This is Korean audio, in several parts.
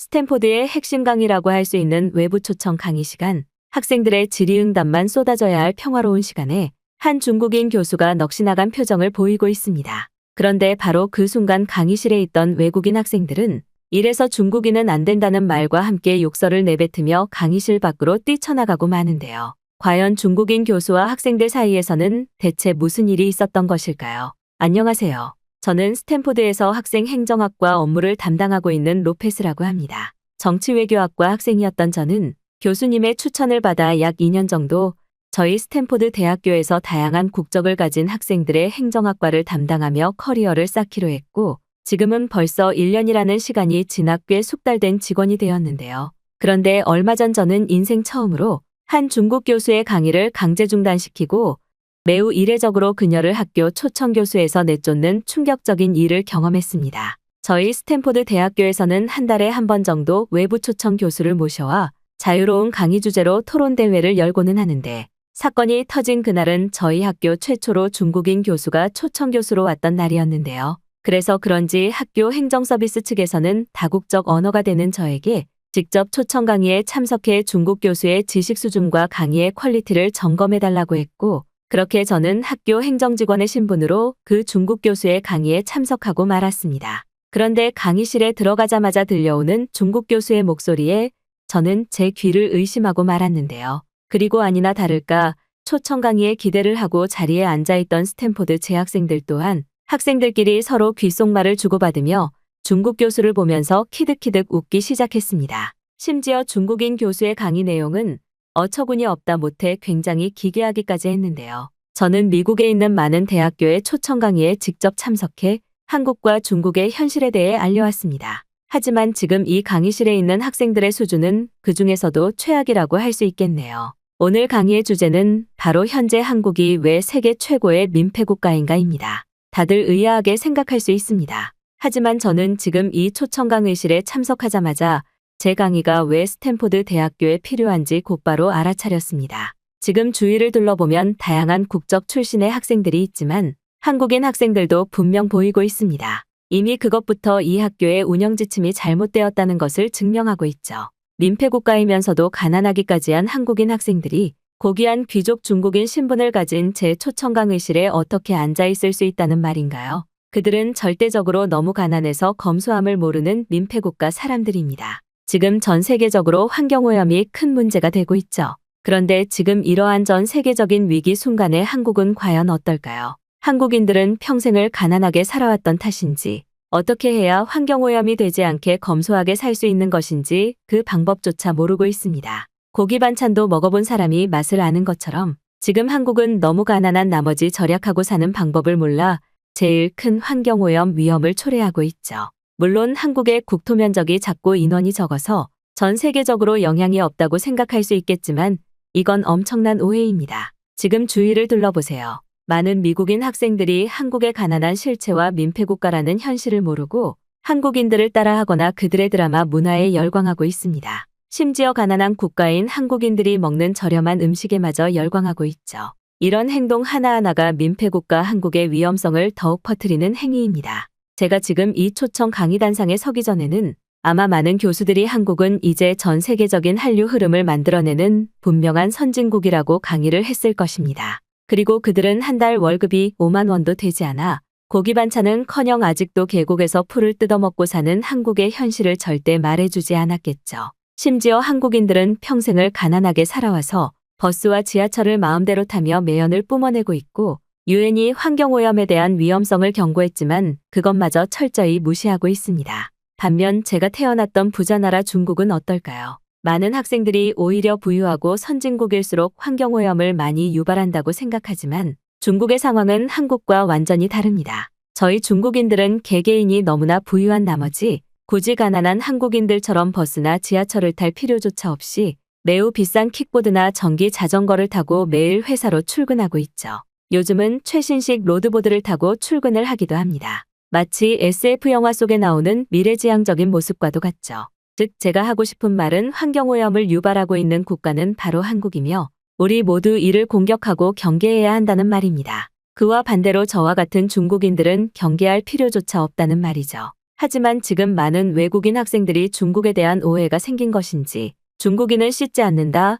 스탠포드의 핵심 강의라고 할 수 있는 외부 초청 강의 시간, 학생들의 질의응답만 쏟아져야 할 평화로운 시간에 한 중국인 교수가 넋이 나간 표정을 보이고 있습니다. 그런데 바로 그 순간 강의실에 있던 외국인 학생들은 이래서 중국인은 안 된다는 말과 함께 욕설을 내뱉으며 강의실 밖으로 뛰쳐나가고 마는데요. 과연 중국인 교수와 학생들 사이에서는 대체 무슨 일이 있었던 것일까요? 안녕하세요. 저는 스탠포드에서 학생 행정학과 업무를 담당하고 있는 로페스라고 합니다. 정치외교학과 학생이었던 저는 교수님의 추천을 받아 약 2년 정도 저희 스탠포드 대학교에서 다양한 국적을 가진 학생들의 행정학과를 담당하며 커리어를 쌓기로 했고 지금은 벌써 1년이라는 시간이 지나 꽤 숙달된 직원이 되었는데요. 그런데 얼마 전 저는 인생 처음으로 한 중국 교수의 강의를 강제 중단시키고 매우 이례적으로 그녀를 학교 초청 교수에서 내쫓는 충격적인 일을 경험했습니다. 저희 스탠포드 대학교에서는 한 달에 한 번 정도 외부 초청 교수를 모셔와 자유로운 강의 주제로 토론 대회를 열고는 하는데 사건이 터진 그날은 저희 학교 최초로 중국인 교수가 초청 교수로 왔던 날이었는데요. 그래서 그런지 학교 행정 서비스 측에서는 다국적 언어가 되는 저에게 직접 초청 강의에 참석해 중국 교수의 지식 수준과 강의의 퀄리티를 점검해 달라고 했고 그렇게 저는 학교 행정직원의 신분으로 그 중국 교수의 강의에 참석하고 말았습니다. 그런데 강의실에 들어가자마자 들려오는 중국 교수의 목소리에 저는 제 귀를 의심하고 말았는데요. 그리고 아니나 다를까 초청 강의에 기대를 하고 자리에 앉아있던 스탠포드 재학생들 또한 학생들끼리 서로 귓속말을 주고받으며 중국 교수를 보면서 키득키득 웃기 시작했습니다. 심지어 중국인 교수의 강의 내용은 어처구니 없다 못해 굉장히 기괴하기까지 했는데요. 저는 미국에 있는 많은 대학교의 초청 강의에 직접 참석해 한국과 중국의 현실에 대해 알려왔습니다. 하지만 지금 이 강의실에 있는 학생들의 수준은 그 중에서도 최악이라고 할 수 있겠네요. 오늘 강의의 주제는 바로 현재 한국이 왜 세계 최고의 민폐 국가인가입니다. 다들 의아하게 생각할 수 있습니다. 하지만 저는 지금 이 초청 강의실에 참석하자마자 제 강의가 왜 스탠포드 대학교에 필요한지 곧바로 알아차렸습니다. 지금 주위를 둘러보면 다양한 국적 출신의 학생들이 있지만 한국인 학생들도 분명 보이고 있습니다. 이미 그것부터 이 학교의 운영 지침이 잘못되었다는 것을 증명하고 있죠. 민폐 국가이면서도 가난하기까지 한 한국인 학생들이 고귀한 귀족 중국인 신분을 가진 제 초청강 의실에 어떻게 앉아 있을 수 있다는 말인가요? 그들은 절대적으로 너무 가난해서 검소함을 모르는 민폐 국가 사람들입니다. 지금 전 세계적으로 환경오염이 큰 문제가 되고 있죠. 그런데 지금 이러한 전 세계적인 위기 순간에 한국은 과연 어떨까요? 한국인들은 평생을 가난하게 살아왔던 탓인지 어떻게 해야 환경오염이 되지 않게 검소하게 살 수 있는 것인지 그 방법조차 모르고 있습니다. 고기 반찬도 먹어본 사람이 맛을 아는 것처럼 지금 한국은 너무 가난한 나머지 절약하고 사는 방법을 몰라 제일 큰 환경오염 위험을 초래하고 있죠. 물론 한국의 국토 면적이 작고 인원이 적어서 전 세계적으로 영향이 없다고 생각할 수 있겠지만 이건 엄청난 오해입니다. 지금 주위를 둘러보세요. 많은 미국인 학생들이 한국의 가난한 실체와 민폐국가라는 현실을 모르고 한국인들을 따라하거나 그들의 드라마 문화에 열광하고 있습니다. 심지어 가난한 국가인 한국인들이 먹는 저렴한 음식에마저 열광하고 있죠. 이런 행동 하나하나가 민폐국가 한국의 위험성을 더욱 퍼뜨리는 행위입니다. 제가 지금 이 초청 강의단상에 서기 전에는 아마 많은 교수들이 한국은 이제 전 세계적인 한류 흐름을 만들어내는 분명한 선진국이라고 강의를 했을 것입니다. 그리고 그들은 한 달 월급이 5만 원도 되지 않아 고기 반찬은 커녕 아직도 계곡에서 풀을 뜯어먹고 사는 한국의 현실을 절대 말해주지 않았겠죠. 심지어 한국인들은 평생을 가난하게 살아와서 버스와 지하철을 마음대로 타며 매연을 뿜어내고 있고 유엔이 환경오염에 대한 위험성을 경고했지만 그것마저 철저히 무시하고 있습니다. 반면 제가 태어났던 부자 나라 중국은 어떨까요? 많은 학생들이 오히려 부유하고 선진국일수록 환경오염을 많이 유발한다고 생각하지만 중국의 상황은 한국과 완전히 다릅니다. 저희 중국인들은 개개인이 너무나 부유한 나머지 굳이 가난한 한국인들처럼 버스나 지하철을 탈 필요조차 없이 매우 비싼 킥보드나 전기 자전거를 타고 매일 회사로 출근하고 있죠. 요즘은 최신식 로드보드를 타고 출근을 하기도 합니다. 마치 SF 영화 속에 나오는 미래지향적인 모습과도 같죠. 즉, 제가 하고 싶은 말은 환경오염을 유발하고 있는 국가는 바로 한국이며, 우리 모두 이를 공격하고 경계해야 한다는 말입니다. 그와 반대로 저와 같은 중국인들은 경계할 필요조차 없다는 말이죠. 하지만 지금 많은 외국인 학생들이 중국에 대한 오해가 생긴 것인지 중국인은 씻지 않는다.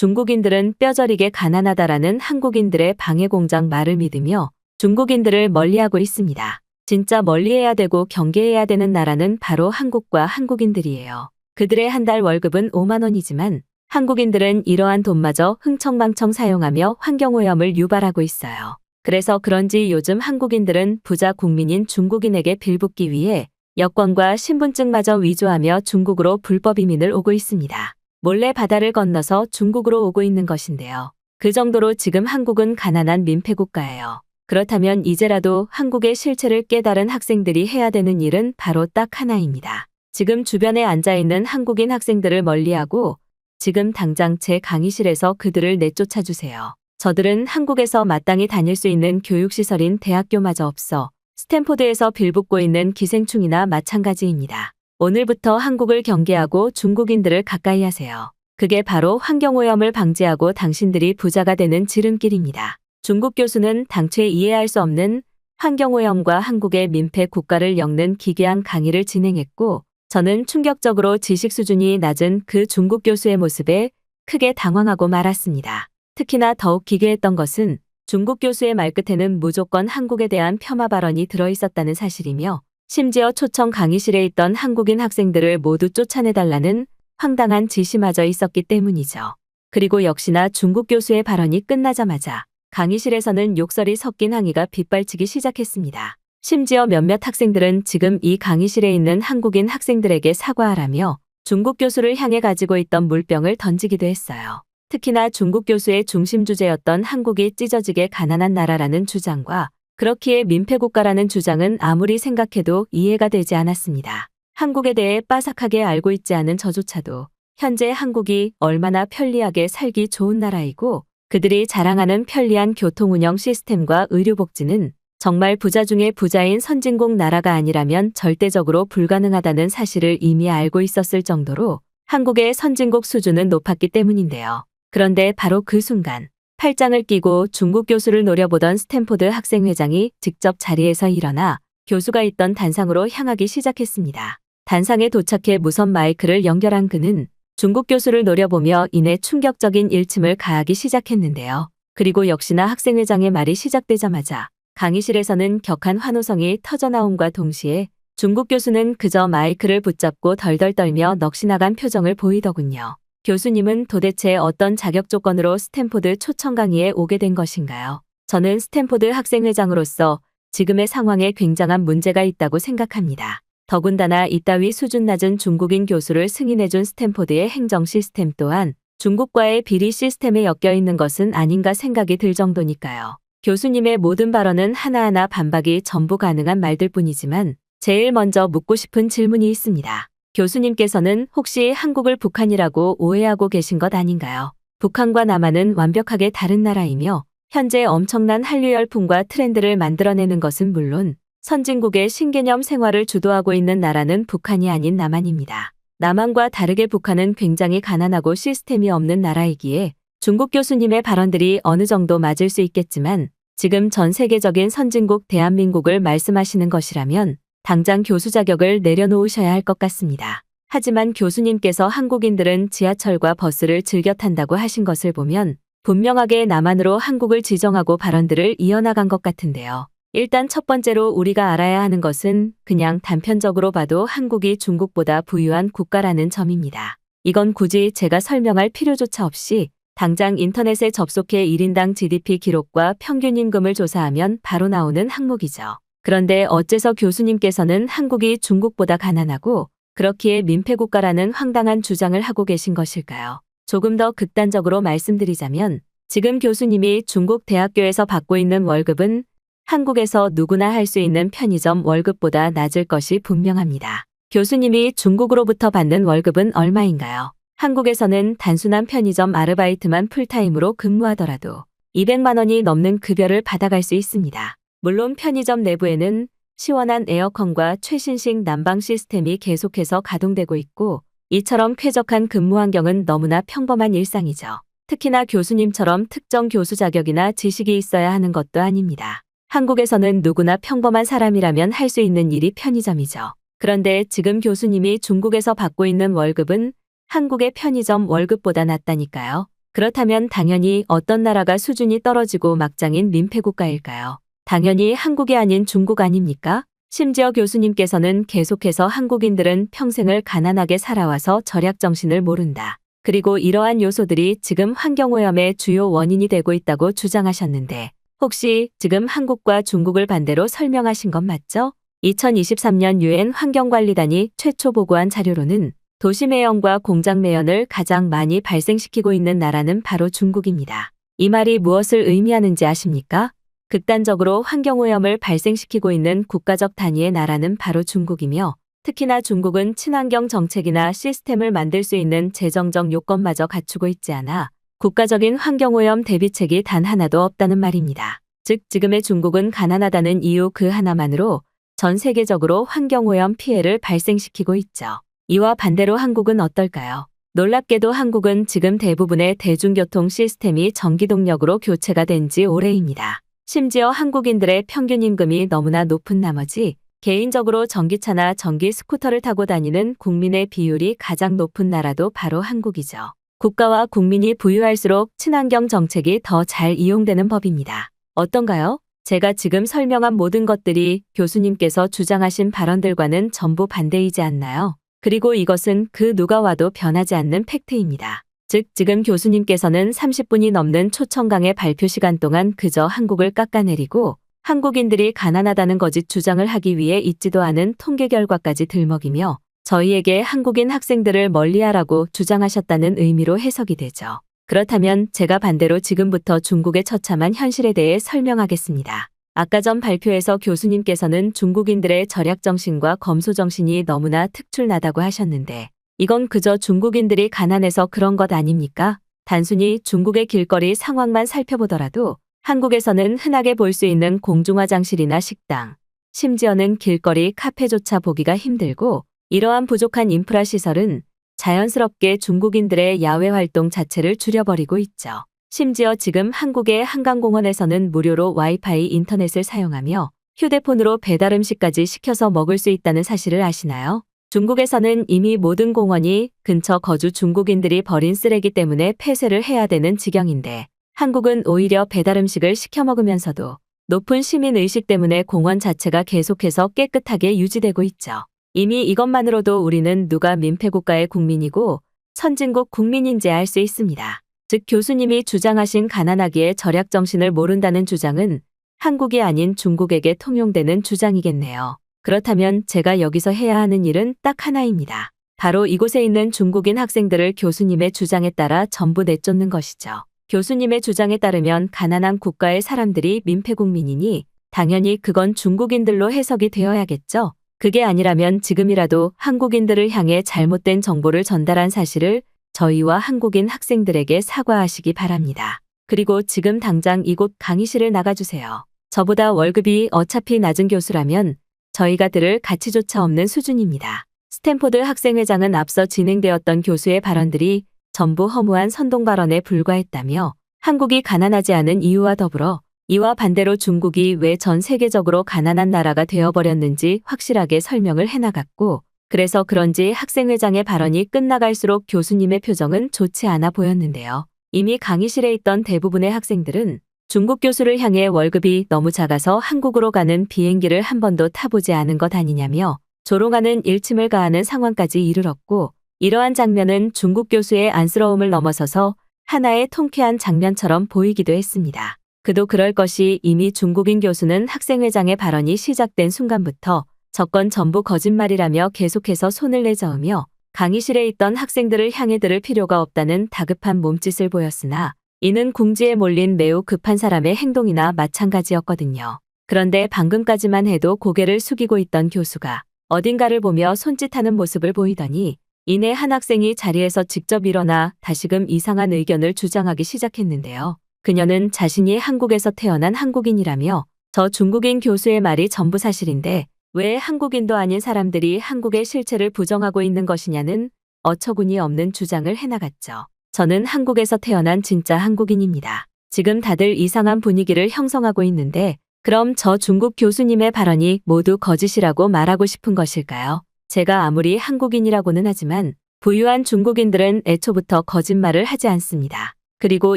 중국인들은 뼈저리게 가난하다라는 한국인들의 방해 공장 말을 믿으며 중국인들을 멀리하고 있습니다. 진짜 멀리해야 되고 경계해야 되는 나라는 바로 한국과 한국인들이에요. 그들의 한 달 월급은 5만 원이지만 한국인들은 이러한 돈마저 흥청망청 사용하며 환경오염을 유발하고 있어요. 그래서 그런지 요즘 한국인들은 부자 국민인 중국인에게 빌붙기 위해 여권과 신분증마저 위조하며 중국으로 불법 이민을 오고 있습니다. 몰래 바다를 건너서 중국으로 오고 있는 것인데요. 그 정도로 지금 한국은 가난한 민폐국가예요. 그렇다면 이제라도 한국의 실체를 깨달은 학생들이 해야 되는 일은 바로 딱 하나입니다. 지금 주변에 앉아있는 한국인 학생들을 멀리하고 지금 당장 제 강의실에서 그들을 내쫓아 주세요. 저들은 한국에서 마땅히 다닐 수 있는 교육시설인 대학교마저 없어 스탠포드에서 빌붙고 있는 기생충이나 마찬가지입니다. 오늘부터 한국을 경계하고 중국인들을 가까이 하세요. 그게 바로 환경오염을 방지하고 당신들이 부자가 되는 지름길입니다. 중국 교수는 당최 이해할 수 없는 환경오염과 한국의 민폐 국가를 엮는 기괴한 강의를 진행했고 저는 충격적으로 지식 수준이 낮은 그 중국 교수의 모습에 크게 당황하고 말았습니다. 특히나 더욱 기괴했던 것은 중국 교수의 말끝에는 무조건 한국에 대한 폄하 발언이 들어있었다는 사실이며 심지어 초청 강의실에 있던 한국인 학생들을 모두 쫓아내달라는 황당한 지시마저 있었기 때문이죠. 그리고 역시나 중국 교수의 발언이 끝나자마자 강의실에서는 욕설이 섞인 항의가 빗발치기 시작했습니다. 심지어 몇몇 학생들은 지금 이 강의실에 있는 한국인 학생들에게 사과하라며 중국 교수를 향해 가지고 있던 물병을 던지기도 했어요. 특히나 중국 교수의 중심 주제였던 한국이 찢어지게 가난한 나라라는 주장과 그렇기에 민폐국가라는 주장은 아무리 생각해도 이해가 되지 않았습니다. 한국에 대해 빠삭하게 알고 있지 않은 저조차도 현재 한국이 얼마나 편리하게 살기 좋은 나라이고 그들이 자랑하는 편리한 교통운영 시스템과 의료복지는 정말 부자 중의 부자인 선진국 나라가 아니라면 절대적으로 불가능하다는 사실을 이미 알고 있었을 정도로 한국의 선진국 수준은 높았기 때문인데요. 그런데 바로 그 순간 팔짱을 끼고 중국 교수를 노려보던 스탠포드 학생회장이 직접 자리에서 일어나 교수가 있던 단상으로 향하기 시작했습니다. 단상에 도착해 무선 마이크를 연결한 그는 중국 교수를 노려보며 이내 충격적인 일침을 가하기 시작했는데요. 그리고 역시나 학생회장의 말이 시작되자마자 강의실에서는 격한 환호성이 터져나옴과 동시에 중국 교수는 그저 마이크를 붙잡고 덜덜 떨며 넋이 나간 표정을 보이더군요. 교수님은 도대체 어떤 자격 조건으로 스탠포드 초청 강의에 오게 된 것인가요? 저는 스탠포드 학생회장으로서 지금의 상황에 굉장한 문제가 있다고 생각합니다. 더군다나 이따위 수준 낮은 중국인 교수를 승인해준 스탠포드의 행정 시스템 또한 중국과의 비리 시스템에 엮여 있는 것은 아닌가 생각이 들 정도니까요. 교수님의 모든 발언은 하나하나 반박이 전부 가능한 말들 뿐이지만 제일 먼저 묻고 싶은 질문이 있습니다. 교수님께서는 혹시 한국을 북한이라고 오해하고 계신 것 아닌가요? 북한과 남한은 완벽하게 다른 나라이며 현재 엄청난 한류 열풍과 트렌드를 만들어내는 것은 물론 선진국의 신개념 생활을 주도하고 있는 나라는 북한이 아닌 남한입니다. 남한과 다르게 북한은 굉장히 가난하고 시스템이 없는 나라이기에 중국 교수님의 발언들이 어느 정도 맞을 수 있겠지만 지금 전 세계적인 선진국 대한민국을 말씀하시는 것이라면 당장 교수 자격을 내려놓으셔야 할 것 같습니다. 하지만 교수님께서 한국인들은 지하철과 버스를 즐겨 탄다고 하신 것을 보면 분명하게 남한으로 한국을 지정하고 발언들을 이어나간 것 같은데요. 일단 첫 번째로 우리가 알아야 하는 것은 그냥 단편적으로 봐도 한국이 중국보다 부유한 국가라는 점입니다. 이건 굳이 제가 설명할 필요조차 없이 당장 인터넷에 접속해 1인당 GDP 기록과 평균 임금을 조사하면 바로 나오는 항목이죠. 그런데 어째서 교수님께서는 한국이 중국보다 가난하고 그렇기에 민폐국가라는 황당한 주장을 하고 계신 것일까요? 조금 더 극단적으로 말씀드리자면 지금 교수님이 중국 대학교에서 받고 있는 월급은 한국에서 누구나 할 수 있는 편의점 월급보다 낮을 것이 분명합니다. 교수님이 중국으로부터 받는 월급은 얼마인가요? 한국에서는 단순한 편의점 아르바이트만 풀타임으로 근무하더라도 200만 원이 넘는 급여를 받아갈 수 있습니다. 물론 편의점 내부에는 시원한 에어컨과 최신식 난방 시스템이 계속해서 가동되고 있고 이처럼 쾌적한 근무 환경은 너무나 평범한 일상이죠. 특히나 교수님처럼 특정 교수 자격이나 지식이 있어야 하는 것도 아닙니다. 한국에서는 누구나 평범한 사람이라면 할 수 있는 일이 편의점이죠. 그런데 지금 교수님이 중국에서 받고 있는 월급은 한국의 편의점 월급보다 낮다니까요. 그렇다면 당연히 어떤 나라가 수준이 떨어지고 막장인 민폐 국가일까요? 당연히 한국이 아닌 중국 아닙니까? 심지어 교수님께서는 계속해서 한국인들은 평생을 가난하게 살아와서 절약 정신을 모른다. 그리고 이러한 요소들이 지금 환경오염의 주요 원인이 되고 있다고 주장하셨는데 혹시 지금 한국과 중국을 반대로 설명하신 건 맞죠? 2023년 유엔 환경관리단이 최초 보고한 자료로는 도시 매연과 공장 매연을 가장 많이 발생시키고 있는 나라는 바로 중국입니다. 이 말이 무엇을 의미하는지 아십니까? 극단적으로 환경오염을 발생시키고 있는 국가적 단위의 나라는 바로 중국이며 특히나 중국은 친환경 정책이나 시스템을 만들 수 있는 재정적 요건마저 갖추고 있지 않아 국가적인 환경오염 대비책이 단 하나도 없다는 말입니다. 즉 지금의 중국은 가난하다는 이유 그 하나만으로 전 세계적으로 환경오염 피해를 발생시키고 있죠. 이와 반대로 한국은 어떨까요? 놀랍게도 한국은 지금 대부분의 대중교통 시스템이 전기동력으로 교체가 된 지 오래입니다. 심지어 한국인들의 평균 임금이 너무나 높은 나머지 개인적으로 전기차나 전기 스쿠터를 타고 다니는 국민의 비율이 가장 높은 나라도 바로 한국이죠. 국가와 국민이 부유할수록 친환경 정책이 더 잘 이용되는 법입니다. 어떤가요? 제가 지금 설명한 모든 것들이 교수님께서 주장하신 발언들과는 전부 반대이지 않나요? 그리고 이것은 그 누가 와도 변하지 않는 팩트입니다. 즉, 지금 교수님께서는 30분이 넘는 초청강의 발표 시간 동안 그저 한국을 깎아내리고 한국인들이 가난하다는 거짓 주장을 하기 위해 있지도 않은 통계 결과까지 들먹이며 저희에게 한국인 학생들을 멀리하라고 주장하셨다는 의미로 해석이 되죠. 그렇다면 제가 반대로 지금부터 중국의 처참한 현실에 대해 설명하겠습니다. 아까 전 발표에서 교수님께서는 중국인들의 절약정신과 검소정신이 너무나 특출나다고 하셨는데 이건 그저 중국인들이 가난해서 그런 것 아닙니까? 단순히 중국의 길거리 상황만 살펴보더라도 한국에서는 흔하게 볼 수 있는 공중화장실이나 식당, 심지어는 길거리 카페조차 보기가 힘들고 이러한 부족한 인프라 시설은 자연스럽게 중국인들의 야외 활동 자체를 줄여버리고 있죠. 심지어 지금 한국의 한강공원에서는 무료로 와이파이 인터넷을 사용하며 휴대폰으로 배달 음식까지 시켜서 먹을 수 있다는 사실을 아시나요? 중국에서는 이미 모든 공원이 근처 거주 중국인들이 버린 쓰레기 때문에 폐쇄를 해야 되는 지경인데 한국은 오히려 배달 음식을 시켜 먹으면서도 높은 시민 의식 때문에 공원 자체가 계속해서 깨끗하게 유지되고 있죠. 이미 이것만으로도 우리는 누가 민폐국가의 국민이고 선진국 국민인지 알 수 있습니다. 즉 교수님이 주장하신 가난하기에 절약 정신을 모른다는 주장은 한국이 아닌 중국에게 통용되는 주장이겠네요. 그렇다면 제가 여기서 해야 하는 일은 딱 하나입니다. 바로 이곳에 있는 중국인 학생들을 교수님의 주장에 따라 전부 내쫓는 것이죠. 교수님의 주장에 따르면 가난한 국가의 사람들이 민폐국민이니 당연히 그건 중국인들로 해석이 되어야겠죠. 그게 아니라면 지금이라도 한국인들을 향해 잘못된 정보를 전달한 사실을 저희와 한국인 학생들에게 사과하시기 바랍니다. 그리고 지금 당장 이곳 강의실을 나가주세요. 저보다 월급이 어차피 낮은 교수라면 저희가 들을 가치조차 없는 수준입니다. 스탠포드 학생회장은 앞서 진행되었던 교수의 발언들이 전부 허무한 선동 발언에 불과했다며 한국이 가난하지 않은 이유와 더불어 이와 반대로 중국이 왜 전 세계적으로 가난한 나라가 되어버렸는지 확실하게 설명을 해나갔고 그래서 그런지 학생회장의 발언이 끝나갈수록 교수님의 표정은 좋지 않아 보였는데요. 이미 강의실에 있던 대부분의 학생들은 중국 교수를 향해 월급이 너무 작아서 한국으로 가는 비행기를 한 번도 타보지 않은 것 아니냐며 조롱하는 일침을 가하는 상황까지 이르렀고 이러한 장면은 중국 교수의 안쓰러움을 넘어서서 하나의 통쾌한 장면처럼 보이기도 했습니다. 그도 그럴 것이 이미 중국인 교수는 학생회장의 발언이 시작된 순간부터 저건 전부 거짓말이라며 계속해서 손을 내저으며 강의실에 있던 학생들을 향해 들을 필요가 없다는 다급한 몸짓을 보였으나 이는 궁지에 몰린 매우 급한 사람의 행동이나 마찬가지였거든요. 그런데 방금까지만 해도 고개를 숙이고 있던 교수가 어딘가를 보며 손짓하는 모습을 보이더니 이내 한 학생이 자리에서 직접 일어나 다시금 이상한 의견을 주장하기 시작했는데요. 그녀는 자신이 한국에서 태어난 한국인이라며 저 중국인 교수의 말이 전부 사실인데 왜 한국인도 아닌 사람들이 한국의 실체를 부정하고 있는 것이냐는 어처구니 없는 주장을 해나갔죠. 저는 한국에서 태어난 진짜 한국인입니다. 지금 다들 이상한 분위기를 형성하고 있는데 그럼 저 중국 교수님의 발언이 모두 거짓이라고 말하고 싶은 것일까요? 제가 아무리 한국인이라고는 하지만 부유한 중국인들은 애초부터 거짓말을 하지 않습니다. 그리고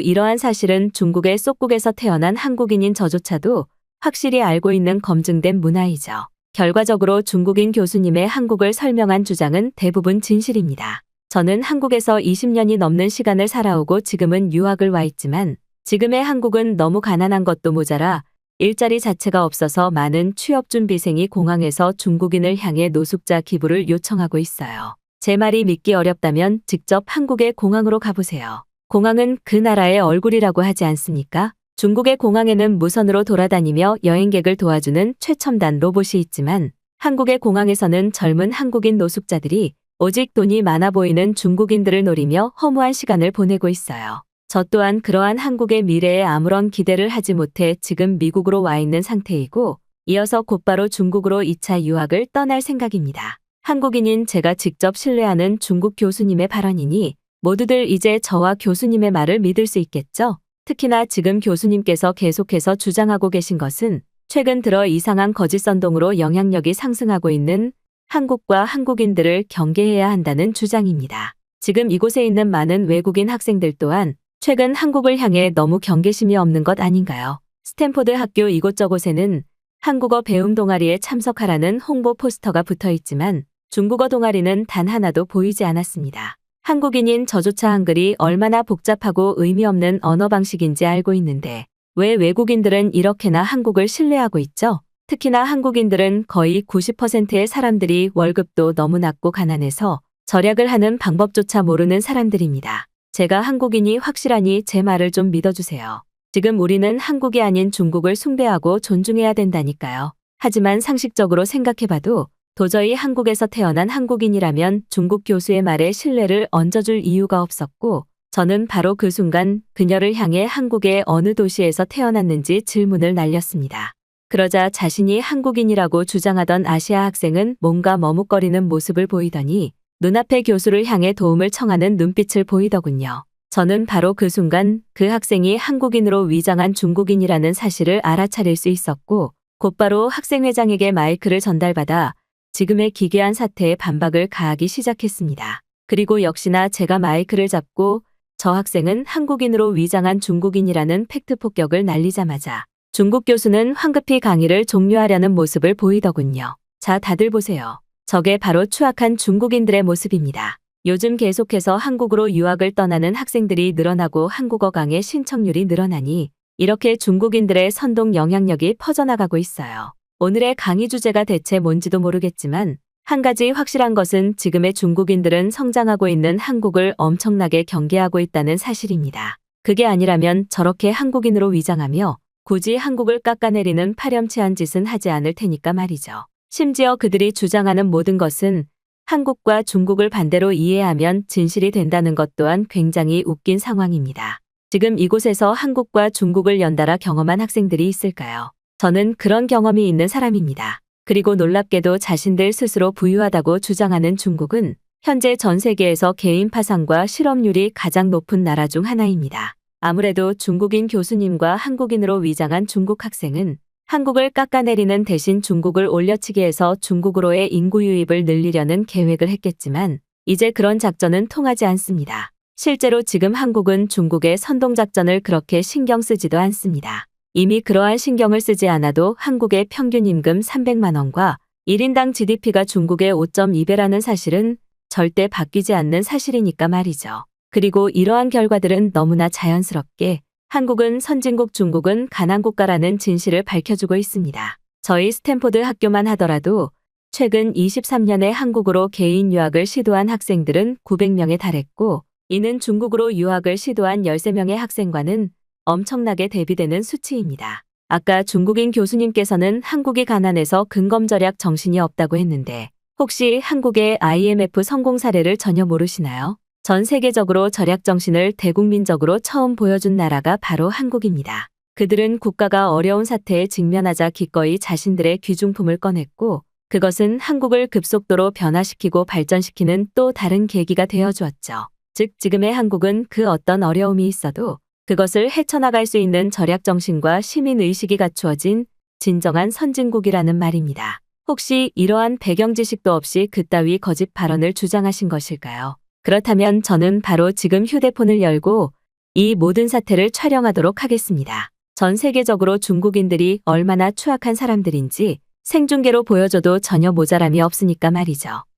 이러한 사실은 중국의 쏙국에서 태어난 한국인인 저조차도 확실히 알고 있는 검증된 문화이죠. 결과적으로 중국인 교수님의 한국을 설명한 주장은 대부분 진실입니다. 저는 한국에서 20년이 넘는 시간을 살아오고 지금은 유학을 와 있지만 지금의 한국은 너무 가난한 것도 모자라 일자리 자체가 없어서 많은 취업준비생이 공항에서 중국인을 향해 노숙자 기부를 요청하고 있어요. 제 말이 믿기 어렵다면 직접 한국의 공항으로 가보세요. 공항은 그 나라의 얼굴이라고 하지 않습니까? 중국의 공항에는 무선으로 돌아다니며 여행객을 도와주는 최첨단 로봇이 있지만 한국의 공항에서는 젊은 한국인 노숙자들이 오직 돈이 많아 보이는 중국인들을 노리며 허무한 시간을 보내고 있어요. 저 또한 그러한 한국의 미래에 아무런 기대를 하지 못해 지금 미국으로 와 있는 상태이고 이어서 곧바로 중국으로 2차 유학을 떠날 생각입니다. 한국인인 제가 직접 신뢰하는 중국 교수님의 발언이니 모두들 이제 저와 교수님의 말을 믿을 수 있겠죠? 특히나 지금 교수님께서 계속해서 주장하고 계신 것은 최근 들어 이상한 거짓 선동으로 영향력이 상승하고 있는 한국과 한국인들을 경계해야 한다는 주장입니다. 지금 이곳에 있는 많은 외국인 학생들 또한 최근 한국을 향해 너무 경계심이 없는 것 아닌가요? 스탠포드 학교 이곳저곳에는 한국어 배움 동아리에 참석하라는 홍보 포스터가 붙어 있지만 중국어 동아리는 단 하나도 보이지 않았습니다. 한국인인 저조차 한글이 얼마나 복잡하고 의미 없는 언어 방식인지 알고 있는데 왜 외국인들은 이렇게나 한국을 신뢰하고 있죠? 특히나 한국인들은 거의 90%의 사람들이 월급도 너무 낮고 가난해서 절약을 하는 방법조차 모르는 사람들입니다. 제가 한국인이 확실하니 제 말을 좀 믿어주세요. 지금 우리는 한국이 아닌 중국을 숭배하고 존중해야 된다니까요. 하지만 상식적으로 생각해봐도 도저히 한국에서 태어난 한국인이라면 중국 교수의 말에 신뢰를 얹어줄 이유가 없었고 저는 바로 그 순간 그녀를 향해 한국의 어느 도시에서 태어났는지 질문을 날렸습니다. 그러자 자신이 한국인이라고 주장하던 아시아 학생은 뭔가 머뭇거리는 모습을 보이더니 눈앞의 교수를 향해 도움을 청하는 눈빛을 보이더군요. 저는 바로 그 순간 그 학생이 한국인으로 위장한 중국인이라는 사실을 알아차릴 수 있었고 곧바로 학생회장에게 마이크를 전달받아 지금의 기괴한 사태에 반박을 가하기 시작했습니다. 그리고 역시나 제가 마이크를 잡고 저 학생은 한국인으로 위장한 중국인이라는 팩트 폭격을 날리자마자 중국 교수는 황급히 강의를 종료하려는 모습을 보이더군요. 자, 다들 보세요. 저게 바로 추악한 중국인들의 모습입니다. 요즘 계속해서 한국으로 유학을 떠나는 학생들이 늘어나고 한국어 강의 신청률이 늘어나니 이렇게 중국인들의 선동 영향력이 퍼져나가고 있어요. 오늘의 강의 주제가 대체 뭔지도 모르겠지만 한 가지 확실한 것은 지금의 중국인들은 성장하고 있는 한국을 엄청나게 경계하고 있다는 사실입니다. 그게 아니라면 저렇게 한국인으로 위장하며 굳이 한국을 깎아내리는 파렴치한 짓은 하지 않을 테니까 말이죠. 심지어 그들이 주장하는 모든 것은 한국과 중국을 반대로 이해하면 진실이 된다는 것 또한 굉장히 웃긴 상황입니다. 지금 이곳에서 한국과 중국을 연달아 경험한 학생들이 있을까요? 저는 그런 경험이 있는 사람입니다. 그리고 놀랍게도 자신들 스스로 부유하다고 주장하는 중국은 현재 전 세계에서 개인 파산과 실업률이 가장 높은 나라 중 하나입니다. 아무래도 중국인 교수님과 한국인으로 위장한 중국 학생은 한국을 깎아내리는 대신 중국을 올려치기 해서 중국으로의 인구 유입을 늘리려는 계획을 했겠지만 이제 그런 작전은 통하지 않습니다. 실제로 지금 한국은 중국의 선동작전을 그렇게 신경 쓰지도 않습니다. 이미 그러한 신경을 쓰지 않아도 한국의 평균 임금 300만 원과 1인당 GDP가 중국의 5.2배라는 사실은 절대 바뀌지 않는 사실이니까 말이죠. 그리고 이러한 결과들은 너무나 자연스럽게 한국은 선진국 중국은 가난국가라는 진실을 밝혀주고 있습니다. 저희 스탠포드 학교만 하더라도 최근 23년에 한국으로 개인 유학을 시도한 학생들은 900명에 달했고 이는 중국으로 유학을 시도한 13명의 학생과는 엄청나게 대비되는 수치입니다. 아까 중국인 교수님께서는 한국이 가난해서 근검절약 정신이 없다고 했는데 혹시 한국의 IMF 성공 사례를 전혀 모르시나요? 전 세계적으로 절약 정신을 대국민적으로 처음 보여준 나라가 바로 한국입니다. 그들은 국가가 어려운 사태에 직면하자 기꺼이 자신들의 귀중품을 꺼냈고 그것은 한국을 급속도로 변화시키고 발전시키는 또 다른 계기가 되어 주었죠. 즉 지금의 한국은 그 어떤 어려움이 있어도 그것을 헤쳐나갈 수 있는 절약 정신과 시민 의식이 갖추어진 진정한 선진국이라는 말입니다. 혹시 이러한 배경 지식도 없이 그따위 거짓 발언을 주장하신 것일까요? 그렇다면 저는 바로 지금 휴대폰을 열고 이 모든 사태를 촬영하도록 하겠습니다. 전 세계적으로 중국인들이 얼마나 추악한 사람들인지 생중계로 보여줘도 전혀 모자람이 없으니까 말이죠.